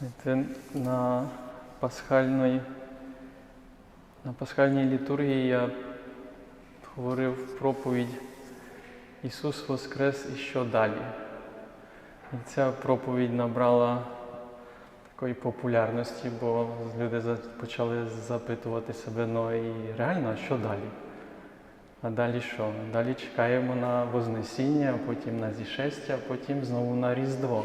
Знаєте, на пасхальної, на пасхальній літургії я говорив проповідь Ісус Воскрес і що далі. І ця проповідь набрала такої популярності, бо люди почали запитувати себе, ну і реально, а що далі? А далі що? Далі чекаємо на Вознесіння, потім на зішестя, а потім знову на Різдво,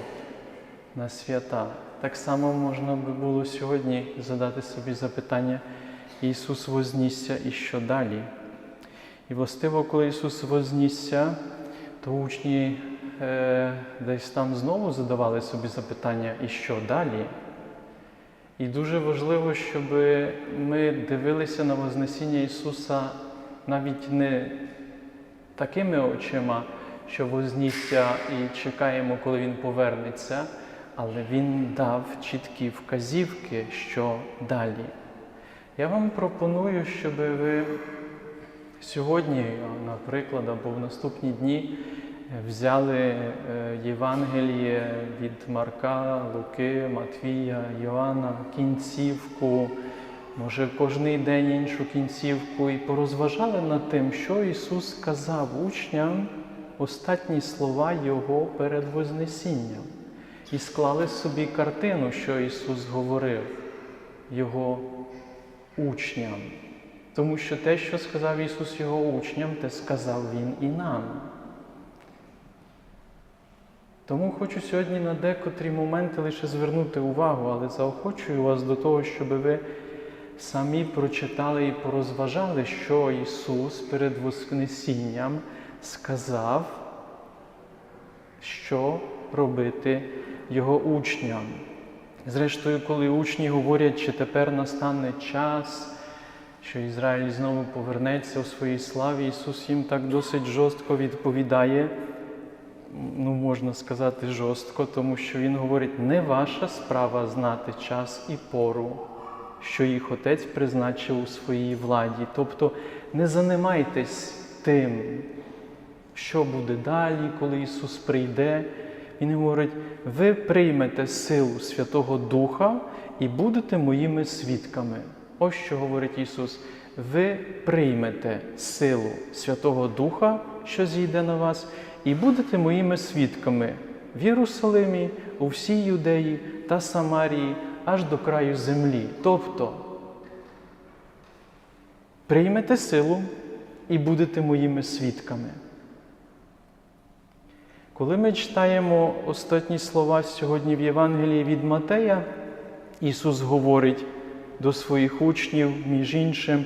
на свята. Так само можна би було сьогодні задати собі запитання, Ісус вознісся і що далі? І властиво, коли Ісус вознісся, то учні е, десь там знову задавали собі запитання, і що далі? І дуже важливо, щоб ми дивилися на Вознесіння Ісуса навіть не такими очима, що вознісся і чекаємо, коли Він повернеться, але Він дав чіткі вказівки, що далі. Я вам пропоную, щоб ви сьогодні, наприклад, або в наступні дні взяли е, Євангеліє від Марка, Луки, Матвія, Йоанна, кінцівку, може кожний день іншу кінцівку, і порозважали над тим, що Ісус сказав учням останні слова Його перед Вознесінням. І склали собі картину, що Ісус говорив Його учням. Тому що те, що сказав Ісус Його учням, те сказав Він і нам. Тому хочу сьогодні на декотрі моменти лише звернути увагу, але заохочую вас до того, щоб ви самі прочитали і порозважали, що Ісус перед Воскресінням сказав, що робити Його учням. Зрештою, коли учні говорять, чи тепер настане час, що Ізраїль знову повернеться у своїй славі, Ісус їм так досить жорстко відповідає, ну можна сказати, жорстко, тому що Він говорить, не ваша справа знати час і пору, що їх Отець призначив у своїй владі. Тобто не занимайтесь тим, що буде далі, коли Ісус прийде. Він говорить, ви приймете силу Святого Духа і будете моїми свідками. Ось що говорить Ісус. Ви приймете силу Святого Духа, що зійде на вас, і будете моїми свідками в Єрусалимі, у всій Юдеї та Самарії, аж до краю землі. Тобто приймете силу і будете моїми свідками. Коли ми читаємо останні слова сьогодні в Євангелії від Матея, Ісус говорить до своїх учнів, між іншим,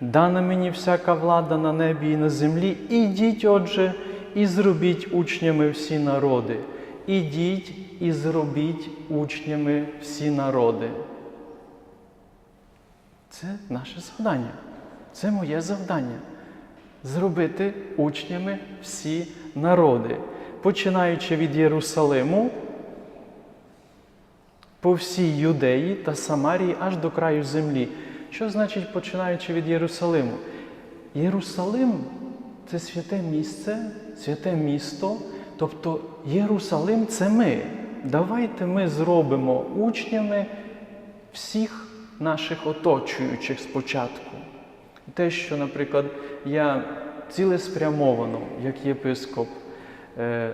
дана мені всяка влада на небі і на землі, ідіть, отже, і зробіть учнями всі народи. Ідіть і зробіть учнями всі народи. Це наше завдання. Це моє завдання. Зробити учнями всі народи починаючи від Єрусалиму, по всій Юдеї та Самарії аж до краю землі. Що значить починаючи від Єрусалиму? Єрусалим це святе місце, святе місто. Тобто Єрусалим це ми. Давайте ми зробимо учнями всіх наших оточуючих спочатку. Те, що, наприклад, я цілеспрямовано, як єпископ,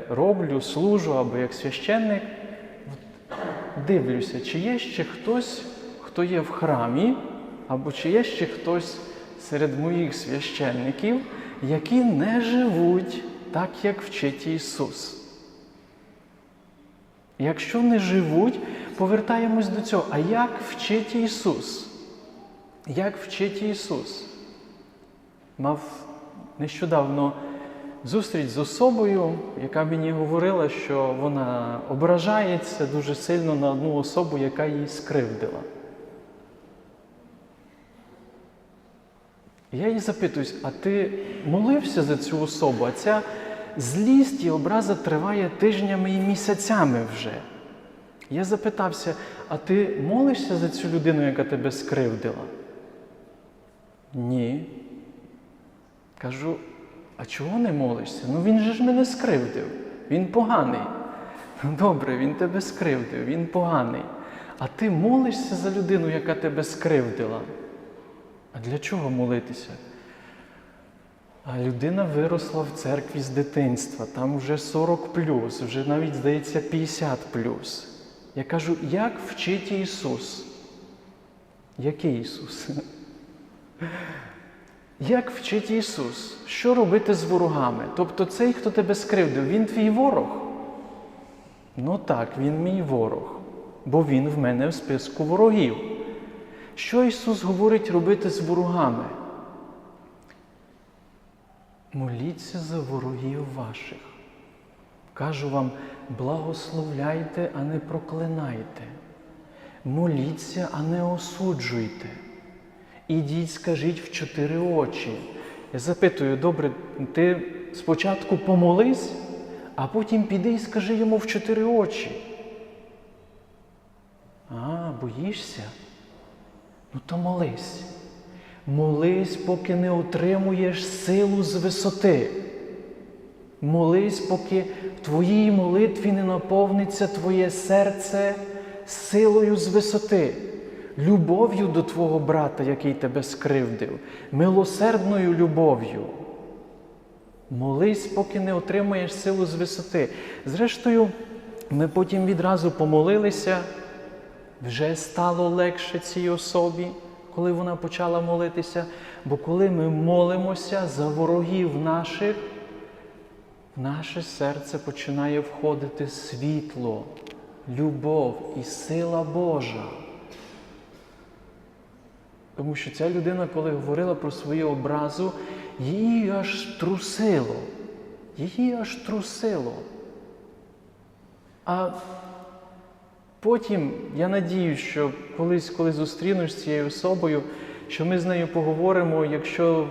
роблю, служу або як священник, дивлюся, чи є ще хтось, хто є в храмі, або чи є ще хтось серед моїх священників, які не живуть так, як вчить Ісус. Якщо не живуть, повертаємось до цього. А як вчить Ісус? Як вчить Ісус? Мав нещодавно зустріч з особою, яка мені говорила, що вона ображається дуже сильно на одну особу, яка її скривдила. Я її запитуюсь, а ти молився за цю особу? А ця злість і образа триває тижнями і місяцями вже. Я запитався, а ти молишся за цю людину, яка тебе скривдила? Ні. Кажу, а чого не молишся? Ну він же ж мене скривдив. Він поганий. Ну добре, він тебе скривдив, він поганий. А ти молишся за людину, яка тебе скривдила. А для чого молитися? А людина виросла в церкві з дитинства, там вже 40 плюс, вже навіть, здається, 50 плюс. Я кажу, як вчить Ісус? Який Ісус? Як вчить Ісус? Що робити з ворогами? Тобто цей, хто тебе скривдив, він твій ворог? Ну так, він мій ворог, бо він в мене в списку ворогів. Що Ісус говорить робити з ворогами? Моліться за ворогів ваших. Кажу вам, благословляйте, а не проклинайте. Моліться, а не осуджуйте. Ідіть, скажіть в чотири очі. Я запитую, добре, ти спочатку помолись, а потім піди і скажи йому в чотири очі. А, боїшся? Ну то молись. Молись, поки не отримуєш силу з висоти. Молись, поки в твоїй молитві не наповниться твоє серце силою з висоти, любов'ю до твого брата, який тебе скривдив, милосердною любов'ю. Молись, поки не отримаєш силу з висоти. Зрештою, ми потім відразу помолилися, вже стало легше цій особі, коли вона почала молитися. Бо коли ми молимося за ворогів наших, в наше серце починає входити світло, любов і сила Божа. Тому що ця людина, коли говорила про свою образу, її аж трусило. Її аж трусило. А потім я надію, що колись, коли зустрінусь з цією особою, що ми з нею поговоримо, якщо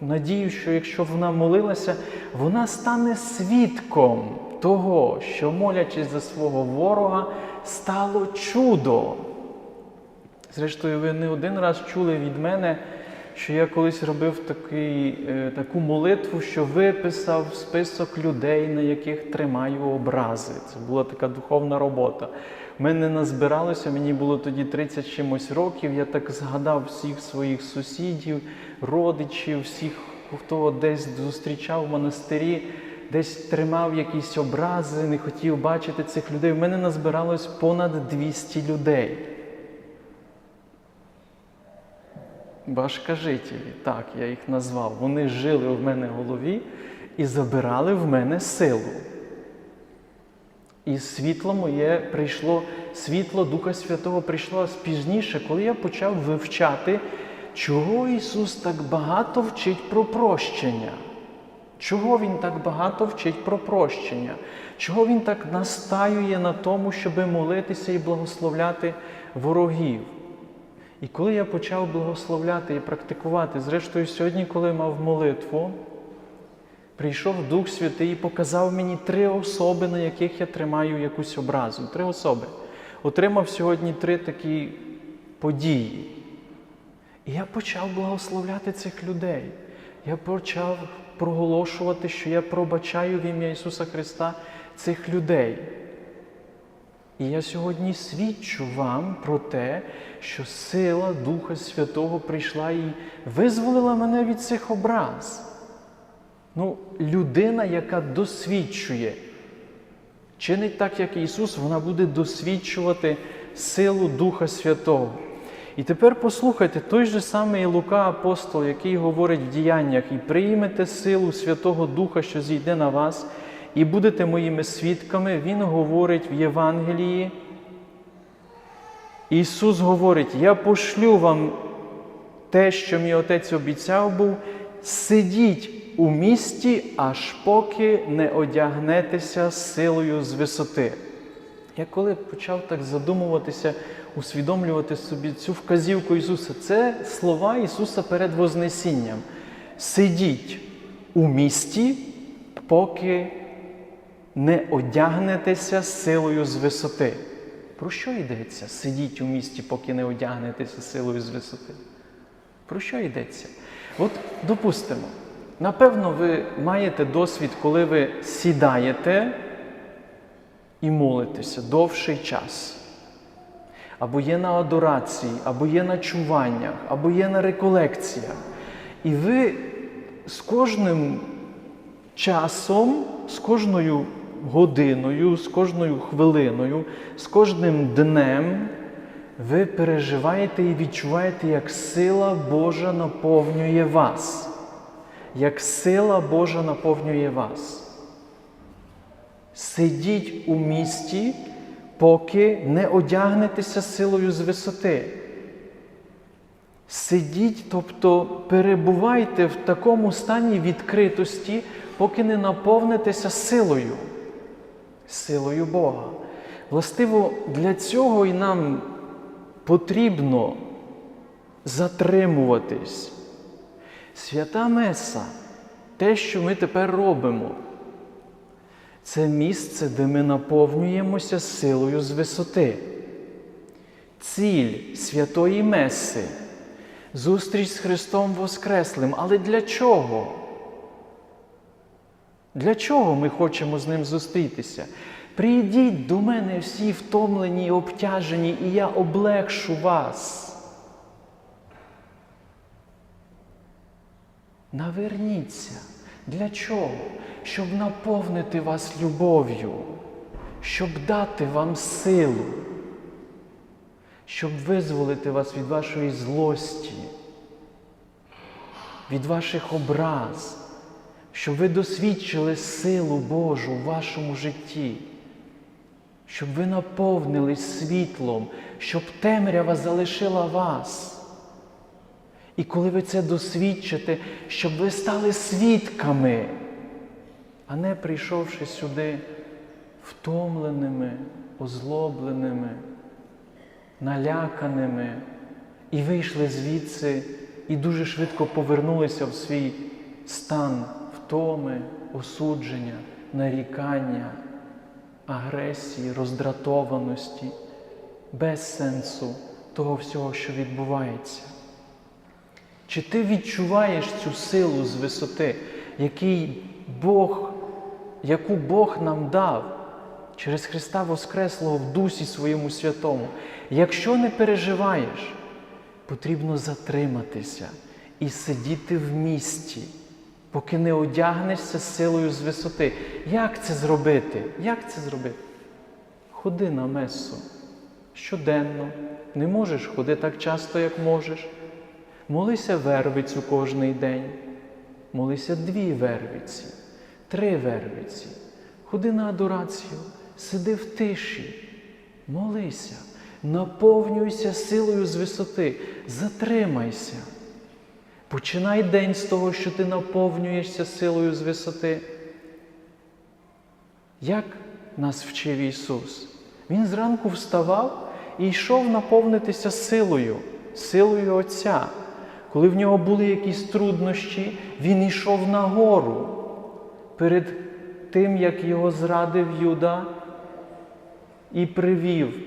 надію, що якщо вона молилася, вона стане свідком того, що, молячись за свого ворога, стало чудо. Зрештою, ви не один раз чули від мене, що я колись робив такий, е, таку молитву, що виписав список людей, на яких тримаю образи. Це була така духовна робота. В мене назбиралося, мені було тоді 30 чимось років. Я так згадав всіх своїх сусідів, родичів, всіх, хто десь зустрічав в монастирі, десь тримав якісь образи, не хотів бачити цих людей. В мене назбиралось понад 200 людей. Башкажителі, так, я їх назвав. Вони жили в мене в голові і забирали в мене силу. І світло моє прийшло, світло Духа Святого прийшло пізніше, коли я почав вивчати, чого Ісус так багато вчить про прощення. Чого Він так багато вчить про прощення? Чого Він так настаює на тому, щоб молитися і благословляти ворогів? І коли я почав благословляти і практикувати, зрештою, сьогодні, коли мав молитву, прийшов Дух Святий і показав мені три особи, на яких я тримаю якусь образу. Три особи. Отримав сьогодні три такі події. І я почав благословляти цих людей. Я почав проголошувати, що я пробачаю в ім'я Ісуса Христа цих людей. І я сьогодні свідчу вам про те, що сила Духа Святого прийшла і визволила мене від цих образ. Ну, людина, яка досвідчує, чинить так, як Ісус, вона буде досвідчувати силу Духа Святого. І тепер послухайте той же самий Лука апостол, який говорить в діяннях, і приймете силу Святого Духа, що зійде на вас, і будете моїми свідками, Він говорить в Євангелії. Ісус говорить: Я пошлю вам те, що мій Отець обіцяв був, сидіть у місті, аж поки не одягнетеся силою з висоти. Я коли почав так задумуватися, усвідомлювати собі цю вказівку Ісуса, це слова Ісуса перед Вознесінням. Сидіть у місті, поки не одягнетеся силою з висоти. Про що йдеться? Сидіть у місті, поки не одягнетеся силою з висоти. Про що йдеться? От, допустимо, напевно, ви маєте досвід, коли ви сідаєте і молитеся довший час. або є на адорації, або є на чуваннях, або є на реколекціях. І ви з кожним часом, з кожною годиною, з кожною хвилиною, з кожним днем ви переживаєте і відчуваєте, як сила Божа наповнює вас. Як сила Божа наповнює вас. Сидіть у місті, поки не одягнетеся силою з висоти. Сидіть, тобто перебувайте в такому стані відкритості, поки не наповнитеся силою, силою Бога. Властиво, для цього і нам потрібно затримуватись. Свята Меса, те, що ми тепер робимо, це місце, де ми наповнюємося силою з висоти. Ціль святої Меси зустріч з Христом Воскреслим. Але для чого? Для чого ми хочемо з ним зустрітися? Прийдіть до мене всі втомлені і обтяжені, і я облегшу вас. Наверніться. Для чого? Щоб наповнити вас любов'ю, щоб дати вам силу, щоб визволити вас від вашої злості, від ваших образ, щоб ви досвідчили силу Божу в вашому житті, щоб ви наповнились світлом, щоб темрява залишила вас. І коли ви це досвідчите, щоб ви стали свідками, а не прийшовши сюди втомленими, озлобленими, наляканими, і вийшли звідси і дуже швидко повернулися в свій стан втоми, осудження, нарікання, агресії, роздратованості, без сенсу того всього, що відбувається. Чи ти відчуваєш цю силу з висоти, який Бог, яку Бог нам дав через Христа Воскреслого в Дусі Своєму Святому? Якщо не переживаєш, потрібно затриматися і сидіти в місті, поки не одягнешся силою з висоти. Як це зробити? Як це зробити? Ходи на месу щоденно. Не можеш ходи так часто, як можеш. Молися вервицю кожний день. Молися дві вервиці, три вервиці. Ходи на адорацію, сиди в тиші, молися, наповнюйся силою з висоти, затримайся. Починай день з того, що ти наповнюєшся силою з висоти. Як нас вчив Ісус? Він зранку вставав і йшов наповнитися силою, силою Отця. Коли в нього були якісь труднощі, він йшов на гору перед тим, як його зрадив Юда і привів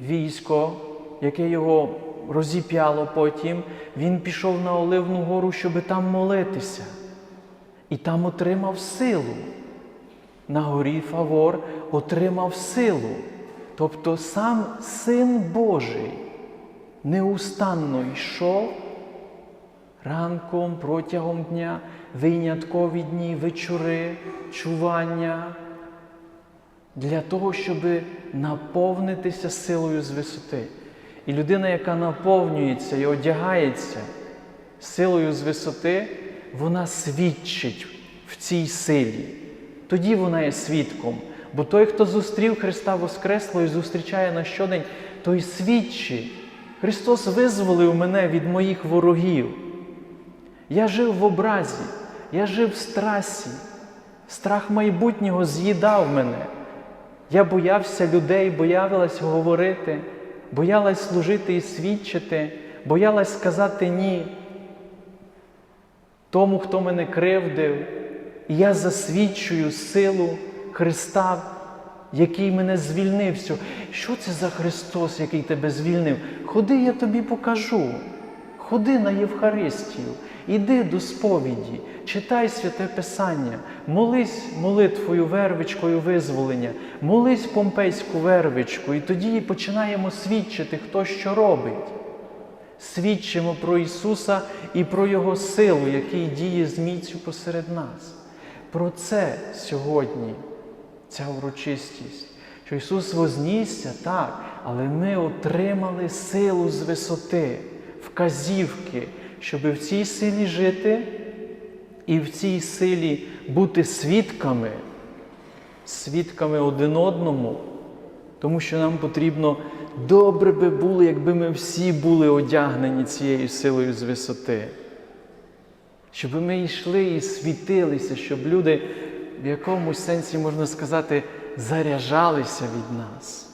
військо, яке його розіп'яло потім, він пішов на Оливну гору, щоб там молитися. І там отримав силу. На горі Фавор отримав силу. Тобто сам Син Божий неустанно йшов ранком протягом дня, виняткові дні, вечори, чування, для того, щоб наповнитися силою з висоти. І людина, яка наповнюється і одягається силою з висоти, вона свідчить в цій силі. Тоді вона є свідком. Бо той, хто зустрів Христа Воскреслого і зустрічає на щодень, той свідчить. Христос визволив мене від моїх ворогів. Я жив в образі, я жив в страсі, страх майбутнього з'їдав мене. Я боявся людей, боялась говорити, боялась служити і свідчити, боялась сказати ні тому, хто мене кривдив. І я засвідчую силу Христа, який мене звільнив. Що це за Христос, який тебе звільнив? Ходи, я тобі покажу. Ходи на Євхаристію. Іди до сповіді, читай святе Писання, молись молитвою вервичкою визволення, молись помпейську вервичку, і тоді починаємо свідчити, хто що робить. Свідчимо про Ісуса і про Його силу, який діє з міцю посеред нас. Про це сьогодні ця урочистість, що Ісус вознісся, так, але ми отримали силу з висоти, вказівки, щоб в цій силі жити і в цій силі бути свідками, свідками один одному. Тому що нам потрібно добре би було, якби ми всі були одягнені цією силою з висоти. Щоб ми йшли і світилися, щоб люди в якомусь сенсі, можна сказати, заряджалися від нас,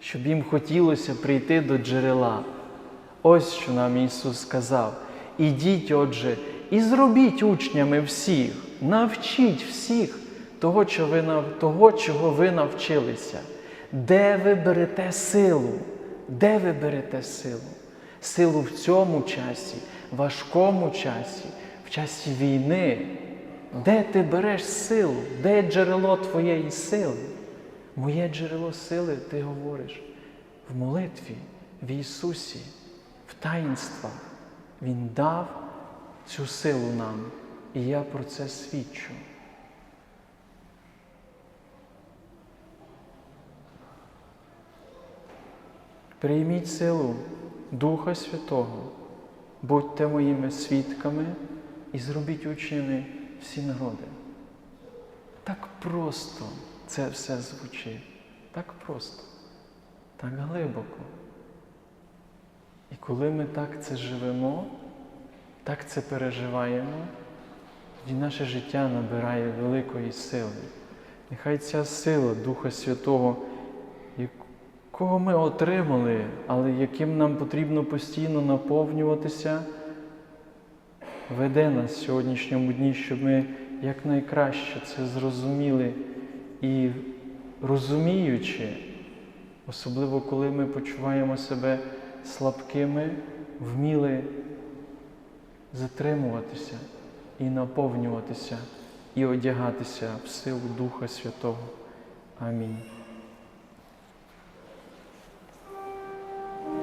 щоб їм хотілося прийти до джерела. Ось що нам Ісус сказав. Ідіть, отже, і зробіть учнями всіх, навчіть всіх того, чого ви навчилися. Де ви берете силу? Де ви берете силу? Силу в цьому часі, важкому часі, в часі війни. Де ти береш силу? Де джерело твоєї сили? Моє джерело сили, ти говориш, в молитві, в Ісусі, в таїнствах. Він дав цю силу нам, і я про це свідчу. Прийміть силу Духа Святого, будьте моїми свідками і зробіть учнями всі народи. Так просто це все звучить, так просто, так глибоко. І коли ми так це живемо, так це переживаємо, тоді наше життя набирає великої сили. Нехай ця сила Духа Святого, якого ми отримали, але яким нам потрібно постійно наповнюватися, веде нас в сьогоднішньому дні, щоб ми якнайкраще це зрозуміли і розуміючи, особливо коли ми почуваємо себе слабкими, вміли затримуватися і наповнюватися, і одягатися в силу Духа Святого. Амінь.